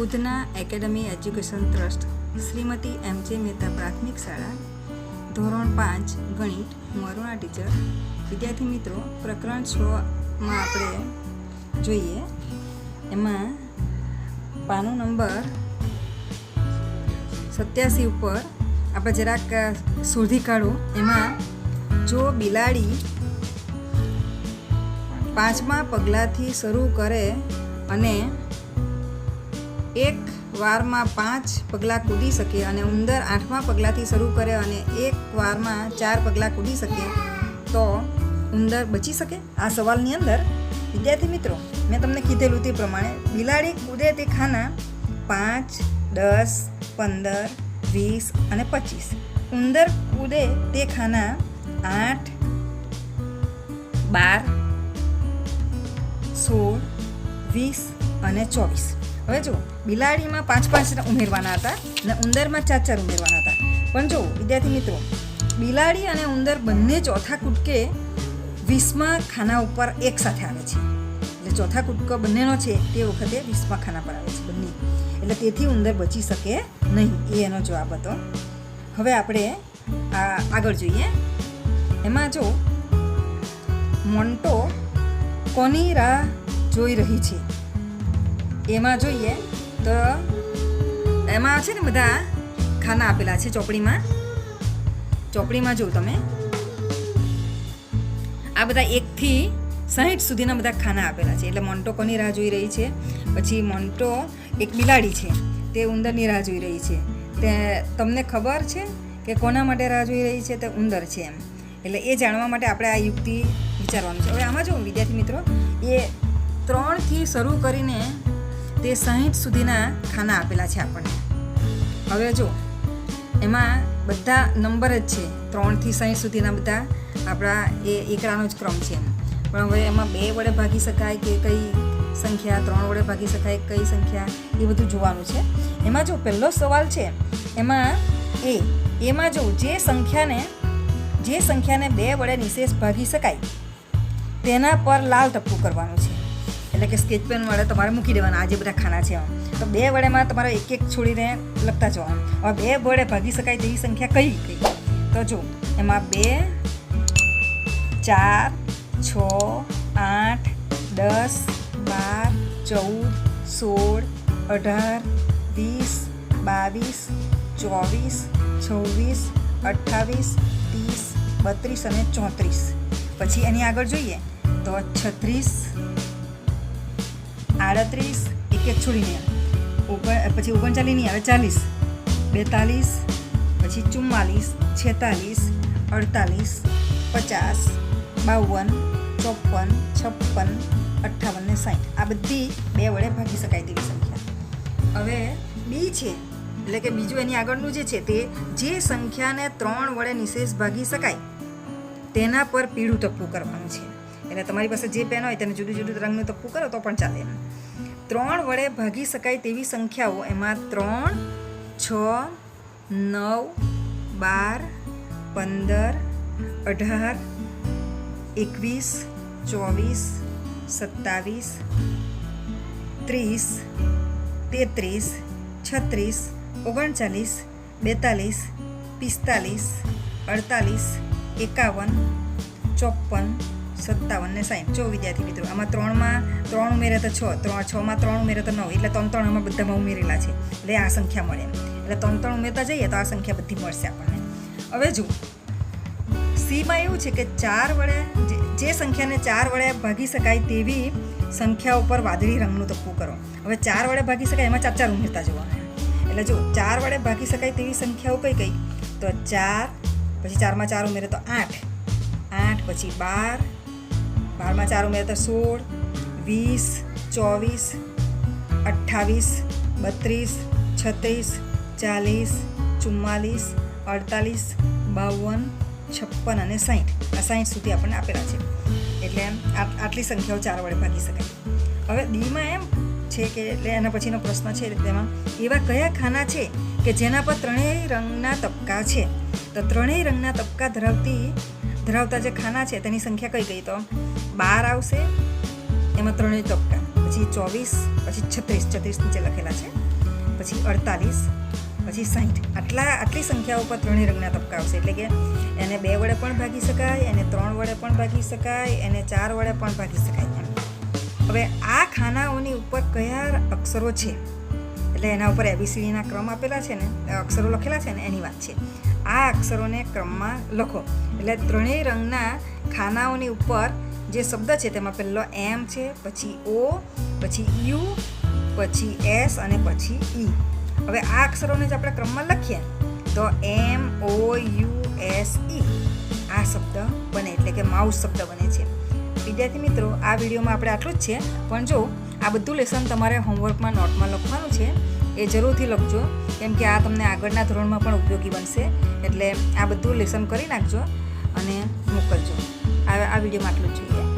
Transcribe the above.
Udhna academy education trust, Shrimati M J Mehta પ્રાથમિક શાળા, ધોરણ પાંચ, ગણિત હું ટીચર. વિદ્યાર્થી મિત્રો, પ્રકરણ છમાં આપણે જોઈએ. એમાં પાનો નંબર સત્યાસી ઉપર આપણે જરાક શોધી કાઢો. એમાં જો બિલાડી પાંચમા પગલાંથી શરૂ કરે અને એક વારમાં પાંચ પગલાં કૂદી શકે અને ઉંદર આઠમા પગલાંથી શરૂ કરે અને એક વારમાં ચાર પગલાં કૂદી શકે, તો ઉંદર બચી શકે? આ સવાલની અંદર, વિદ્યાર્થી મિત્રો, મેં તમને કીધેલું તે પ્રમાણે, બિલાડી કૂદે તે ખાના પાંચ, દસ, પંદર, વીસ અને પચીસ. ઉંદર કૂદે તે ખાના આઠ, બાર સોળ, વીસ અને ચોવીસ. હવે જો બિલાડીમાં પાંચ પાંચ ઉમેરવાના હતા અને ઉંદરમાં ચાર ચાર ઉમેરવાના હતા. પણ જો વિદ્યાર્થી મિત્રો, બિલાડી અને ઉંદર બંને ચોથા કૂદકે વીસમાં ખાના ઉપર એક સાથે આવે છે. એટલે ચોથા કૂદકો બંનેનો છે, તે વખતે વીસમાં ખાના પર આવે છે બંને. એટલે તેથી ઉંદર બચી શકે નહીં, એ એનો જવાબ હતો. હવે આપણે આ આગળ જોઈએ. એમાં જો મોન્ટો કોની રાહ જોઈ રહી છે? એમાં જોઈએ તો એમાં છે ને બધા ખાના આપેલા છે ચોપડીમાં. ચોપડીમાં જો તમે. આ બધા એકથી સાહીઠ સુધીના બધા ખાના આપેલા છે. એટલે મોન્ટો કોની રાહ જોઈ રહી છે? પછી મોન્ટો એક બિલાડી છે. તે ઉંદરની રાહ જોઈ રહી છે. તે તમને ખબર છે કે કોના માટે રાહ જોઈ રહી છે? તે ઉંદર છે એમ. એટલે એ જાણવા માટે આપણે આ યુક્તિ વિચારવાનું છે. હવે આમાં જો વિદ્યાર્થી મિત્રો, એ ત્રણથી શરૂ કરીને તે સાહીઠ સુધીના ખાના આપેલા છે આપણને. હવે જો એમાં બધા નંબર જ છે. ત્રણથી સાહીઠ સુધીના બધા આપણા એ એકડાનો જ ક્રમ છે એમ. પણ હવે એમાં બે વડે ભાગી શકાય કે કઈ સંખ્યા, ત્રણ વડે ભાગી શકાય કઈ સંખ્યા, એ બધું જોવાનું છે. એમાં જો પહેલો સવાલ છે, એમાં એ, એમાં જો જે સંખ્યાને જે સંખ્યાને બે વડે નિશેષ ભાગી શકાય તેના પર લાલ ટપકું કરવાનું છે. એટલે કે સ્કેચ પેન વડે તમારે મૂકી દેવાના. આજે બધા ખાના છે આમ. તો બે વડેમાં તમારે એક એક છોડીને લખતા જવાનું. હવે બે વડે ભાગી શકાય તેવી સંખ્યા કઈ કઈ? તો જો, એમાં બે, ચાર, છ, આઠ, દસ, બાર, ચૌદ, સોળ, અઢાર, વીસ, બાવીસ, ચોવીસ, છવ્વીસ, અઠ્ઠાવીસ, ત્રીસ, બત્રીસ અને ચોત્રીસ. પછી એની આગળ જોઈએ તો છત્રીસ, આડત્રીસ, એક એક છોડીને ઓગણ, પછી ઓગણચાલીસની આવે ચાલીસ, બેતાલીસ, પછી ચુમ્માલીસ, છેતાલીસ, અડતાલીસ, પચાસ, બાવન, ચોપન, છપ્પન, અઠ્ઠાવન ને સાઠ આ બધી બે વડે ભાગી શકાય તેવી સંખ્યા. હવે બી છે, એટલે કે બીજું એની આગળનું જે છે તે, જે સંખ્યાને ત્રણ વડે નિશેષ ભાગી શકાય તેના પર પીળું ટપ્પું કરવાનું છે. એટલે તમારી પાસે જે પેન હોય તેને જુદું જુદું રંગનું ટપ્પું કરો તો પણ ચાલે ત્રણ વડે ભાગી શકાય તેવી સંખ્યાઓ એમાં ત્રણ, છ, નવ, બાર, પંદર, અઢાર, એકવીસ, ચોવીસ, સત્તાવીસ, ત્રીસ, તેત્રીસ, છત્રીસ, ઓગણચાલીસ, બેતાલીસ, પિસ્તાલીસ, અડતાલીસ એકાવન, ચોપન, સત્તાવન ને સાઠ જો વિદ્યાર્થી મિત્રો, આમાં ત્રણમાં ત્રણ ઉમેરે તો છ, ત્રણ, છમાં ત્રણ ઉમેરે તો નવ. એટલે ત્રણ ત્રણ આમાં બધામાં ઉમેરેલા છે. એટલે આ સંખ્યા મળે. એટલે ત્રણ ત્રણ ઉમેરતા જઈએ તો આ સંખ્યા બધી મળશે આપણને. હવે જુઓ. સીમાં એવું છે કે ચાર વડે જે સંખ્યાને ચાર વડે ભાગી શકાય તેવી સંખ્યા ઉપર વાદળી રંગનું તપ્પું કરો. હવે ચાર વડે ભાગી શકાય એમાં ચાર ચાર ઉમેરતા જોવા એટલે જો ચાર વડે ભાગી શકાય તેવી સંખ્યાઓ કઈ કઈ? તો ચાર પછી ચારમાં ચાર ઉમેરે તો આઠ. આઠ પછી બાર. બારમાં ચાર ઉમેરે તો સોળ. વીસ, ચોવીસ, અઠ્ઠાવીસ, બત્રીસ, છત્રીસ, ચાલીસ, ચુમ્માલીસ, અડતાલીસ, બાવન, છપ્પન અને સાઠ આ સાઠ સુધી આપણને આપેલા છે. એટલે એમ આટલી સંખ્યાઓ ચાર વડે ભાગી શકાય. હવે દીમાં એમ છે કે એટલે એના પછીનો પ્રશ્ન છે તેમાં એવા કયા ખાના છે કે જેના પર ત્રણેય રંગના તબક્કા છે? તો ત્રણેય રંગના તબક્કા ધરાવતી ધરાવતા જે ખાના છે, તેની સંખ્યા કઈ કઈ? તો બાર આવશે, એમાં ત્રણેય તબક્કા. પછી ચોવીસ, પછી છત્રીસ. છત્રીસ નીચે લખેલા છે. પછી અડતાલીસ, પછી સાહીઠ આટલા આટલી સંખ્યાઓ પર ત્રણેય રંગના તબક્કા આવશે. એટલે કે એને બે વડે પણ ભાગી શકાય, એને ત્રણ વડે પણ ભાગી શકાય, એને ચાર વડે પણ ભાગી શકાય હવે આ ખાનાઓની ઉપર કયા અક્ષરો છે? એટલે એના ઉપર એબીસીડીના ક્રમ આપેલા છે ને અક્ષરો લખેલા છે ને, એની વાત છે. આ અક્ષરોને ક્રમમાં લખો. એટલે ત્રણેય રંગના ખાનાઓની ઉપર જે શબ્દ છે, તેમાં પહેલો એમ છે, પછી ઓ પછી યુ પછી એસ અને પછી ઈ હવે આ અક્ષરોને જ આપણે ક્રમમાં લખીએ, તો એમ ઓ યુ એસ ઈ આ શબ્દ બને, એટલે કે માઉસ શબ્દ બને છે. વિદ્યાર્થી મિત્રો, આ વિડીયોમાં આપણે આટલું જ છે. પણ જો આ બધું લેસન તમારે હોમવર્કમાં, નોટમાં લખવાનું છે એ જરૂરથી લખજો. કેમ કે આ તમને આગળના ધોરણમાં પણ ઉપયોગી બનશે. એટલે આ બધું લેસન કરી નાખજો અને મોકલજો. આ આ વિડીયોમાં આટલું જોઈએ.